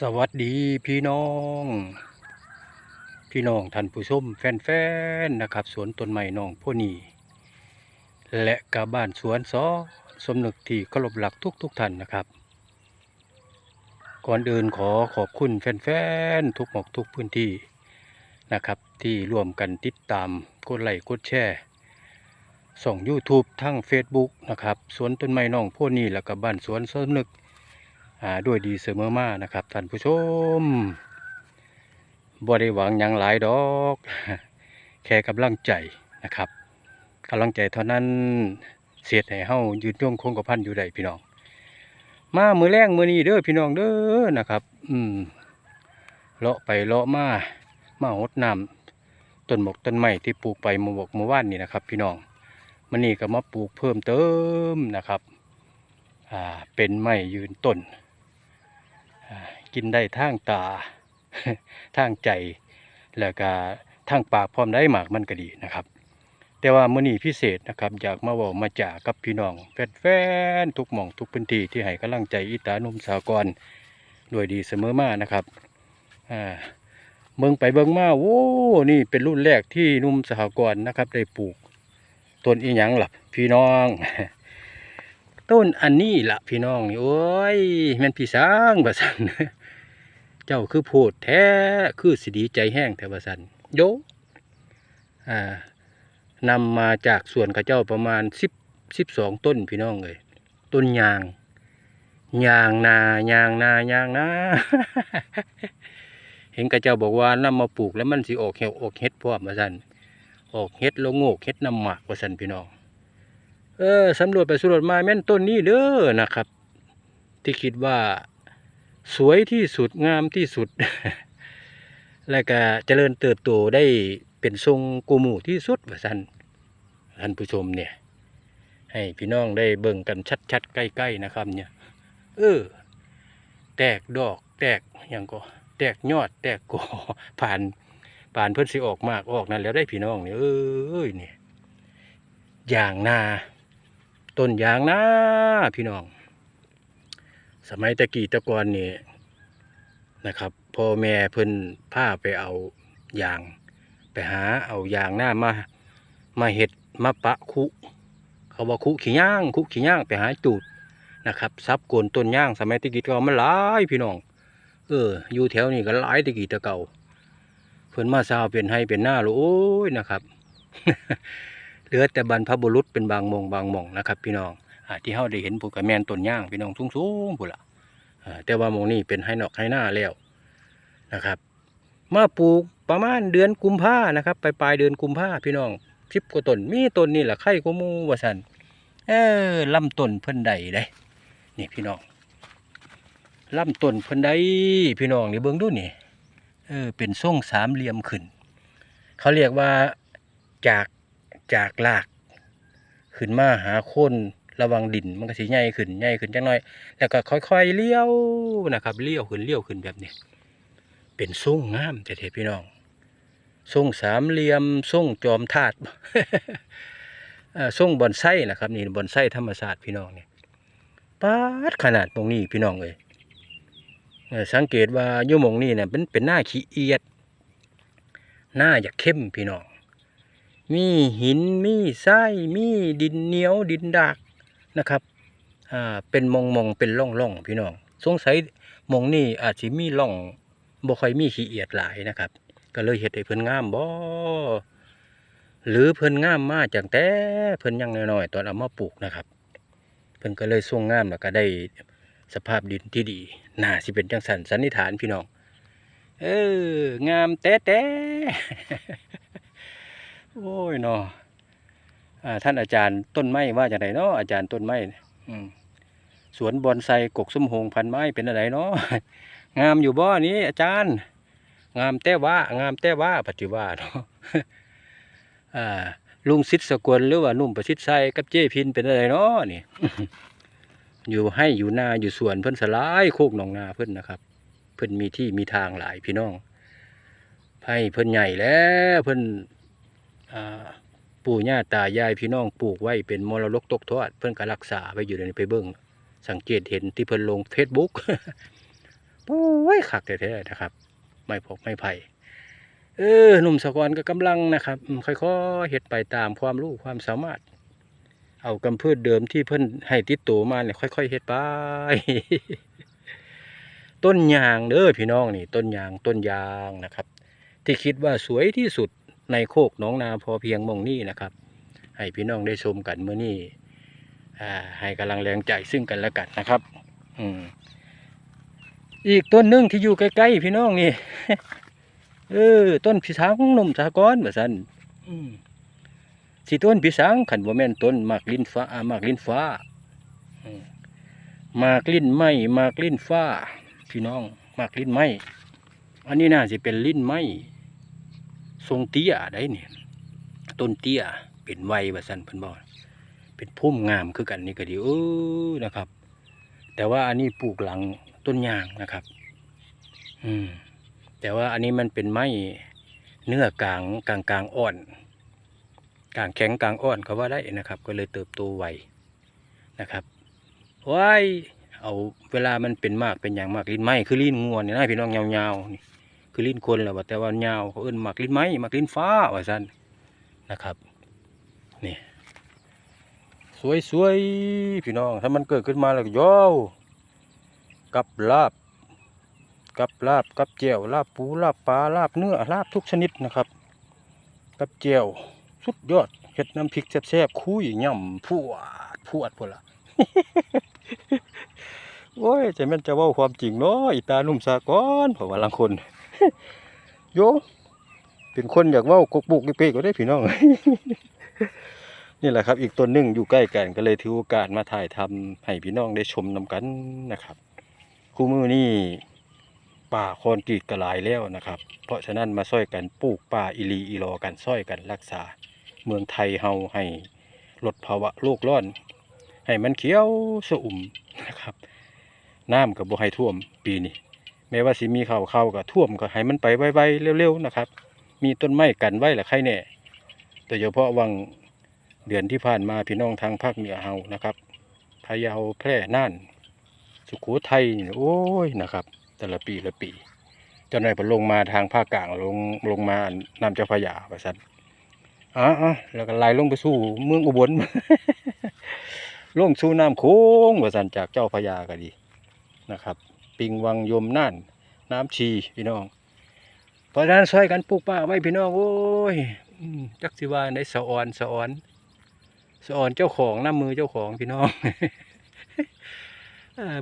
สวัสดีพี่น้อง พี่น้องท่านผู้ชมแฟนๆนะครับ สวนต้นไม้น้องพวกนี้และกาบ้านสวนซอสมนึกที่เคารพหลักทุกทุกๆท่านนะครับ ก่อนอื่นขอขอบคุณแฟนๆทุกหมอกทุกพื้นที่นะครับ ที่ร่วมกันติดตามกดไลค์กดแชร์ส่อง YouTube ทั้ง Facebook นะครับสวนต้นไม้น้องพวกนี้แล้วก็บ้านสวนสมนึก ด้วยดีเสมอมานะครับท่านผู้ชมบ่ได้หวังหยังหลายดอก แค่กำลังใจนะครับกำลังใจเท่านั้นเสียดให้เฮายืนยงคงกระพันอยู่ได้พี่น้อง มามือแรงมือนี้เด้อพี่น้องเด้อนะครับ อืมเลาะไปเลาะมามาหดน้ำต้นหมกต้นไม้ที่ปลูกไปมือบอกเมื่อวานนี่นะครับ พี่น้องมันนี่ก็มาปลูกเพิ่มเติมนะครับ อ่าเป็นไม้ยืนต้น กินได้ทางตาทางใจ แล้วก็ทางปากพร้อมได้หมากมันก็ดีนะครับ แต่ว่ามื้อนี้พิเศษนะครับอยากมาบอกมาจากกับพี่น้องแฟนๆทุกหม่องทุกพื้นที่ที่ให้กำลังใจอิตานุ่มสากรด้วยดีเสมอมานะครับอ่าเบิ่งไปเบิ่งมาโว้นี่เป็นรุ่นแรกที่นุ่มสหกรณ์นะครับ ได้ปลูกต้นอีหยังหล่ะพี่น้อง ต้นอันนี้ละพี่น้องนี่โอ้ยแม่นพี่สร้างบ่ซั่นเจ้าคือโพดแท้คือสิดีใจแห้งแท้บ่ซั่นโยอ่านำมาจากสวนเขาเจ้าประมาณ10 12ต้นพี่น้องเอ้ยต้นยางยางนายางนายางนาเห็นเขาเจ้าบอกว่านำมาปลูกแล้วมันสิออกเหี่ยวออกเห็ดพร้อมว่าซั่นออกเห็ดโลโงกเห็ดน้ำหมากว่าซั่นพี่น้อง เออสำรวจไปสำรวจมาแม่นต้นนี้เด้อนะครับ ที่คิดว่าสวยที่สุดงามที่สุด และก็เจริญเติบโตได้เป็นทรงกูหมู่ที่สุดว่าซั่นท่านผู้ชมเนี่ย ให้พี่น้องได้เบิ่งกันชัดๆ ใกล้ๆนะครับ เนี่ย เออ แตกดอก แตกอย่างก็ แตกยอด แตกกอผ่านผ่านเพิ่นสิออกมากออกนั่นแล้วได้พี่น้องเนี่ยเอ้ยเนี่ยอย่างนา ต้นยางนะพี่น้อง สมัยตะกี้ตะกอนนี่นะครับพ่อแม่เพิ่นพาไปเอายาง ไปหาเอายางหน้ามา มาเห็ดมาปะคุ เขาว่าคุขี้ย่างคุขี้ย่างไปหาจูดนะครับซับโกนต้นย่าง สมัยตะกี้ตะกอนมันหลายพี่น้อง เออ อยู่แถวนี้ก็หลายตะกี้ตะเก่าเพิ่นมาซาวเป็นให้เป็นหน้าโลโอ้ยนะครับ เหลือแต่บรรพบุรุษเป็นบางมงบางมงนะครับ พี่น้องอที่เฮาได้เห็นพวกกระแมนต้นย่างพี่น้องสูงๆพุ่นละแต่ว่ามงนี้เป็นให้นอกให้หน้าแล้วนะครับมาปลูกประมาณเดือนกุมภานะครับปลายปลายเดือนกุมภาพี่น้องสิบกว่าต้นมีต้นนี่แหละไข่กว่าหมูว่าสันเออลำต้นเพิ่นใดได้นี่พี่น้องลำต้นเพิ่นใดพี่น้องนี่เบิ่งดูนี่เออเป็นทรงสามเหลี่ยมขึ้น เขาเรียกว่าจาก จากราก ขึ้นมาหาโคนระวังดินมันก็สิใหญ่ขึ้นใหญ่ขึ้นจังน้อย แล้วก็ค่อยๆเลี้ยวนะครับเลี้ยวขึ้นเลี้ยวขึ้นแบบนี้ เป็นทรงงามแต่เทพี่น้องทรงสามเหลี่ยมทรงจอมธาตุทรงบอนไส้นะครับนี่บอนไส้ธรรมศาสตร์พี่น้องเนี่ยปาดขนาดตรงนี้พี่น้องเลยสังเกตว่ายู่มงนี้เนี่ยเป็นเป็นหน้าขี้เอียด หน้าอยากเข้มพี่น้อง มีหินมีทรายมีดินเหนียวดินดากนะครับอ่าเป็นมองมองเป็นร่องร่องพี่น้องสงสัยมองนี่อาจสิมีร่องบ่ค่อยมีขี้เอียดหลายนะครับ ก็เลยเฮ็ดให้เพิ่นงามบ่หรือเพิ่นงามมาจากแต่เพิ่นยังน้อยๆตอนเอามาปลูกนะครับ เพิ่นก็เลยทรงงามแล้วก็ได้สภาพดินที่ดีน่าสิเป็นจังสันสันนิษฐานพี่น้อง เออ งามแต้แต่ โอ้ยเนาะท่านอาจารย์ต้นไม้ว่าจากไหนเนาะอาจารย์ต้นไม้สวนบอนไซกกส้มหงพันไม้เป็นอะไรเนาะงามอยู่บ่นี้ อาจารย์ งามแต่ว่างามแต่ว่าปฏิว่าเนาะลุงสิทธิ์สกลหรือว่านุ่มประสิทธิ์ไซกับเจ้พินเป็นอะไรเนาะนี่อยู่ให้อยู่นาอยู่สวนเพิ่นสลายโคกหนองนาเพิ่นนะครับ เพิ่นมีที่มีทางหลายพี่น้องไผ่เพิ่นใหญ่แล้วเพิ่นอ่า ปู่ย่าตายายพี่น้องปลูกไว้เป็นมรดกตกทอดเพิ่อนก็รักษาไว้อยู่ในไปเบิ่งสังเกตเห็นที่เพิ่นลง Facebook โอ้ยคักแท้ๆนะครับ ไม่พกไม่ไผ่เออหนุ่มสะกอนก็กำลังนะครับ ค่อยๆเฮ็ดไปตามความรู้ความสามารถ เอากำพืชเดิมที่เพิ่นให้ติดตัวมาเนี่ยค่อยๆเฮ็ดไปต้นยางเด้อพี่น้องนี่ ต้นยางต้นยางนะครับ ที่คิดว่าสวยที่สุด ในโคกหนองนาพอเพียงมองนี้นะครับ ให้พี่น้องได้ชมกันเมื่อนี้อ่ให้กำลังแรงใจซึ่งกันและกันนะครับ อืมอีกต้นหนึงที่อยู่ใกล้ๆพี่น้องนี่เออต้นพิสังนุ่มสากรแบบสันอืมสิต้นพิสังขันบ่แม่นต้นหมากลิ้นฟ้าหมากลิ้นฟ้ามหมากลิ้นไม้หมากลิ้นฟ้า พี่น้องหมากลิ้นไม้อันนี้น่าสิเป็นลิ้นไม้ ทรงเตี้ยได้เนี่ยต้นเตี้ยเป็นไวว่าสันเพิ่นบอกเป็นพุ่มงามคือกันนี่ก็ดีเออนะครับ แต่ว่าอันนี้ปลูกหลังต้นยางนะครับ อืม แต่ว่าอันนี้มันเป็นไม้เนื้อกลางกลางกลางอ่อนกลางแข็งกลางอ่อนก็ว่าได้นะครับ ก็เลยเติบโตไวนะครับว้ายเอาเวลามันเป็นมากเป็นอย่างมากลิ้นไม้คือลิ้นงวนเนี่ยนะพี่น้องยาวๆนี่ คือลิ้นคนแหละว่าแต่ว่ายาวเขาเอิ้นหมากลิ้นไม้หมากลิ้นฟ้าว่าซั่นนะครับนี่สวยๆพี่น้อง ถ้ามันเกิดขึ้นมาแล้วย่กับลาบ กับลาบกับเจียวลาบปูลาบปลาลาบเนื้อลาบทุกชนิดนะครับ กับเจียวสุดยอดเห็ดน้ำพริกแซ่บๆคุยย่ำพวดพวดพวดละโอ้ยจะแม่นจะว่าความจริงเนาะอีตานุ่มสากอนเพราะว่าลังคน โยเป็นคนอยากเว่ากกบุกเป๊กก็ได้พี่น้อง นี่แหละครับ อีกต้นหนึ่งอยู่ใกล้กันก็เลยถือโอกาสมาถ่ายทำให้พี่น้องได้ชมนำกันนะครับ คู่มือนี่ป่าคอนกรีตกระลายแล้วนะครับ เพราะฉะนั้นมาช่วยกันปลูกป่าอิลีอีรอกันช่วยกันรักษา เมืองไทยเฮาให้ลดภาวะโลกร้อน ให้มันเขียวสะอุ่มนะครับ น้ำกับบ่ให้ท่วมปีนี้ แม้ว่าสิมีเข้าเข้ากับท่วมก็ให้มันไปไวๆเร็วๆนะครับ มีต้นไม้กันไว้แหละใครแน่โดยเฉพาะวังเดือนที่ผ่านมาพี่น้องทางภาคเหนือเฮานะครับพะเยาแพร่น่าน สุโขทัยโอ้ยนะครับ แต่ละปีละปีจนได้ผลลงมาทางภาคกลางลงลงมาน้ำเจ้าพระยาว่าซั่นอ๋อแล้วก็ไหลลงไปสู่เมืองอุบลลงสู่น้ำโขงว่าซั่นจากเจ้าพระยาก็ดีนะครับ ปิงวังยมน่าน น้ำชีพี่น้องเพราะนั้นช่วยกันปลูกป่าไว้พี่น้องโอ้ยจักสิว่าในสะออนสะออนสะออนเจ้าของน้ำมือเจ้าของพี่น้อง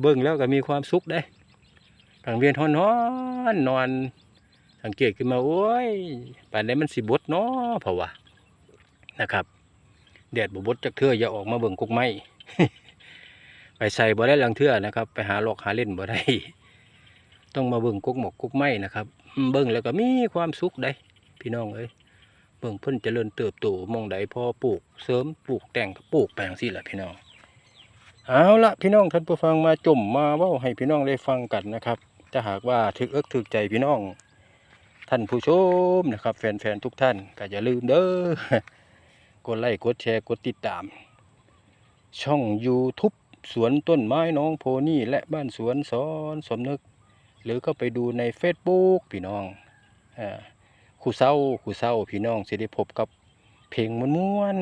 เบิ่งแล้วก็มีความสุขได้กลางเวียนทอนนอนนอนสังเกตขึ้นมาโอ้ยป่านนี้มันสิบดเนาะเพราะว่านะครับแดดบบดจักเทื่ออย่าออกมาเบิ่งกุกไม้ ไปใส่บ่ได้ลังเทื่อนะครับ ไปหาหลอกหาเล่นบ่ได้ ต้องมาเบิ่งกุกหมกกุกไม้นะครับ เบิ่งแล้วก็มีความสุขได้ พี่น้องเอ้ยเบิ่งเพิ่นเจริญเติบโตมองใดพอปลูก เสริมปลูกแต่งก็ปลูกแปลงสิล่ะพี่น้อง เอาละพี่น้องท่านผู้ฟังมาจมมาเว่าให้พี่น้องได้ฟังกันนะครับถ้าหากว่าถึกเอิกถึกใจพี่น้อง ท่านผู้ชมนะครับ แฟนๆทุกท่านก็อย่าลืมเด้อกดไลค์กดแชร์กดติดตาม ช่อง YouTube สวนต้นไม้น้องโพนี่และบ้านสวนสอนสมนึก หรือก็ไปดูใน Facebook พี่น้องอครูเศร้าครูเศร้าพี่น้องจะได้พบกับเพลงม้วน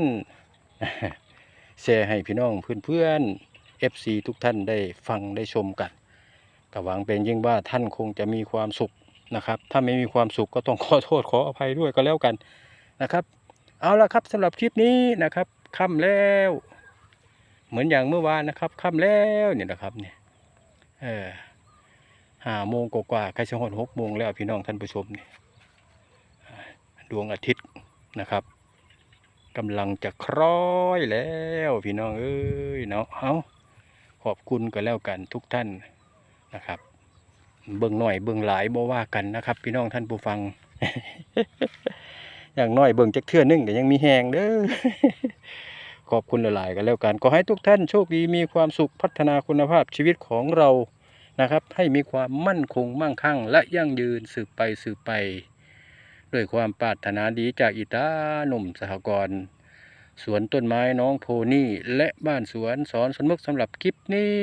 ๆแชร์ให้พี่น้องเพื่อนๆ FC ทุกท่านได้ฟังได้ชมกันก็หวังเป็นยิ่งว่าท่านคงจะมีความสุขนะครับ ถ้าไม่มีความสุขก็ต้องขอโทษขออภัยด้วยก็แล้วกันนะครับ เอาละครับสำหรับคลิปนี้นะครับค่ำแล้ว เหมือนอย่างเมื่อวานนะครับค่ำแล้วเนี่ยนะครับเนี่ยเออห้าโมงกว่าๆใกล้จะหดหกโมงแล้วพี่น้องท่านผู้ชมเนี่ยดวงอาทิตย์นะครับกำลังจะคล้อยแล้วพี่น้องเอ้ยเนาะเอาขอบคุณกันแล้วกันทุกท่านนะครับ เบิ่งหน่อยเบิ่งหลายบ่ว่ากันนะครับ พี่น้องท่านผู้ฟัง อย่างน้อยเบิ่งจักเทื่อหนึงก็ยังมีแหงเด้อ ขอบคุณหลาย ๆ กันแล้วกันขอให้ทุกท่านโชคดีมีความสุขพัฒนาคุณภาพชีวิตของเรานะครับ ให้มีความมั่นคงมั่งคั่ง และยั่งยืนสืบไปสืบไป ด้วยความปรารถนาดีจากอิตาหนุ่มสหกรณ์สวนต้นไม้น้องโพนี่และบ้านสวนสอนสนมึกสำหรับคลิปนี้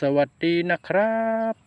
สวัสดีนะครับ